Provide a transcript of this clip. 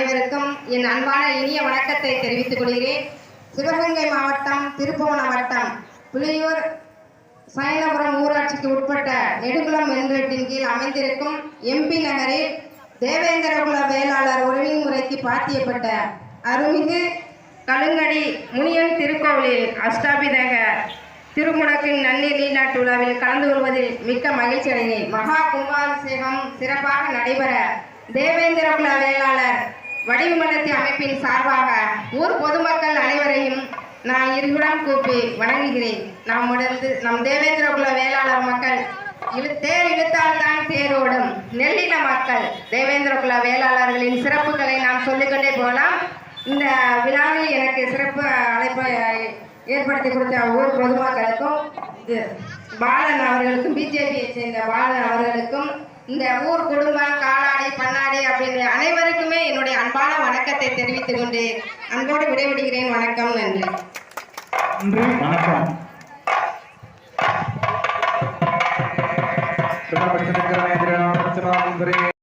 அனைவருக்கும் என் அன்பான இனிய வணக்கத்தை தெரிவித்துக் கொள்கிறேன். சிவகங்கை மாவட்டம் திருப்புவனம் வட்டம் புலியூர் சயனபுரம் ஊராட்சிக்கு உட்பட்ட நெடுங்குளம் என்கிற கீழ் அமைந்திருக்கும் எம்பி நகரில் தேவேந்திரகுல வேளாளர் உறவின் முறைக்கு பாத்தியப்பட்ட அருள்மிகு கழுங்கடி முனியன் திருக்கோவிலில் அஷ்டாபிதக திருமுடக்கின் நன்னீர் நீராட்டு விழாவில் கலந்து கொள்வதில் மிக்க மகிழ்ச்சி அடைந்தேன் மகா கும்பாபிஷேகம் சிறப்பாக நடைபெற தேவேந்திரகுல வேளாளர் வடிவமன்றத்தின் அமைப்பின் சார்பாக ஊர் பொதுமக்கள் அனைவரையும் நான் இருகுடம் கூப்பி வணங்குகிறேன். நம்முடந்து நம் தேவேந்திரகுல வேளாளர் மக்கள் இழு தேர் இழுத்தால் தான் தேரோடும் நெல்லின மக்கள் தேவேந்திரகுல வேளாளர்களின் சிறப்புகளை நாம் சொல்லிக்கொண்டே போகலாம். இந்த விழாவில் எனக்கு சிறப்பு அழைப்பை ஏற்படுத்தி கொடுத்த ஊர் பொதுமக்களுக்கும் இது பாலன் அவர்களுக்கும் பிஜேபியை சேர்ந்த பாலன் அவர்களுக்கும் இந்த ஊர் குடும்பம் கால பண்ணாடி அப்படின்னு அனைவருக்குமே என்னுடைய அன்பான வணக்கத்தை தெரிவித்துக் கொண்டு அன்போடு விடைவிடுகிறேன் வணக்கம் நன்றி. நன்றி வணக்கம். பிரதமர்